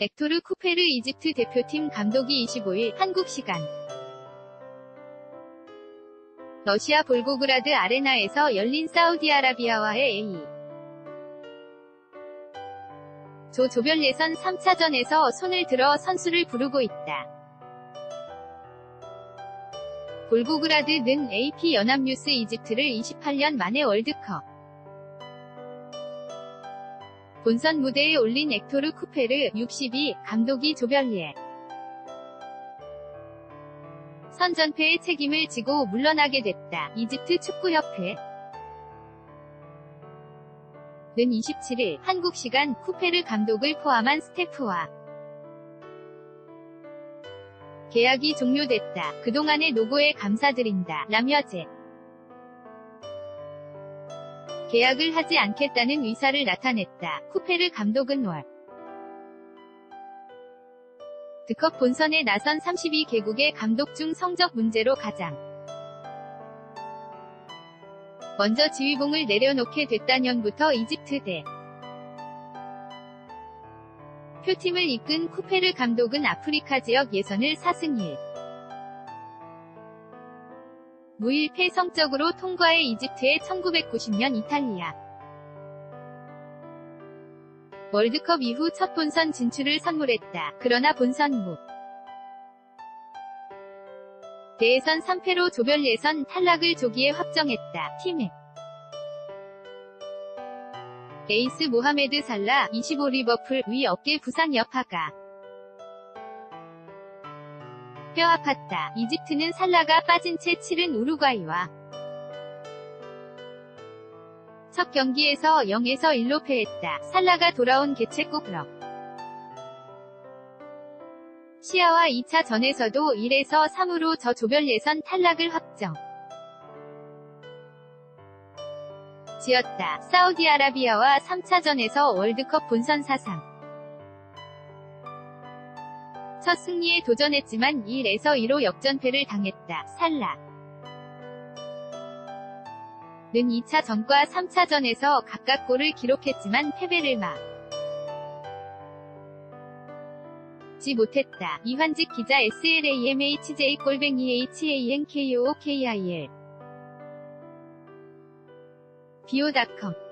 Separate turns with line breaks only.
엑토르 쿠페르 이집트 대표팀 감독이 25일 한국 시간 러시아 볼고그라드 아레나에서 열린 사우디아라비아와의 A 조 조별 예선 3차전에서 손을 들어 선수를 부르고 있다. 볼고그라드는 AP 연합뉴스 이집트를 28년 만에 월드컵 본선 무대에 올린 엑토르 쿠페르 62 감독이 조별리에 선전패의 책임을 지고 물러나게 됐다. 이집트 축구협회 는 27일 한국 시간 쿠페르 감독을 포함한 스태프와 계약이 종료됐다. 그동안의 노고에 감사드린다. 라며 제 계약을 하지 않겠다는 의사를 나타냈다. 쿠페르 감독은 월 드컵 본선에 나선 32개국의 감독 중 성적 문제로 가장 먼저 지휘봉을 내려놓게 됐다년부터 이집트 대 표팀을 이끈 쿠페르 감독은 아프리카 지역 예선을 4승 1 무일패 성적으로 통과해 이집트의 1990년 이탈리아 월드컵 이후 첫 본선 진출을 선물했다. 그러나 본선 무 대회선 3패로 조별 예선 탈락을 조기에 확정했다. 팀의 에이스 모하메드 살라 25 리버풀 위 어깨 부상 여파가 뼈 아팠다. 이집트는 살라가 빠진 채 치른 우루과이와 첫 경기에서 0에서 1로 패했다. 살라가 돌아온 개최국 럭 시아와 2차 전에서도 1에서 3으로 저 조별 예선 탈락을 확정. 지었다. 사우디아라비아와 3차전에서 월드컵 본선 사상. 첫 승리에 도전했지만 1에서 2로 역전패를 당했다. 살라. 는 2차 전과 3차전에서 각각 골을 기록했지만 패배를 막. 지 못했다. 이환직 기자 SLAMHJ 골뱅이 HANKOOKIL 비오닷컴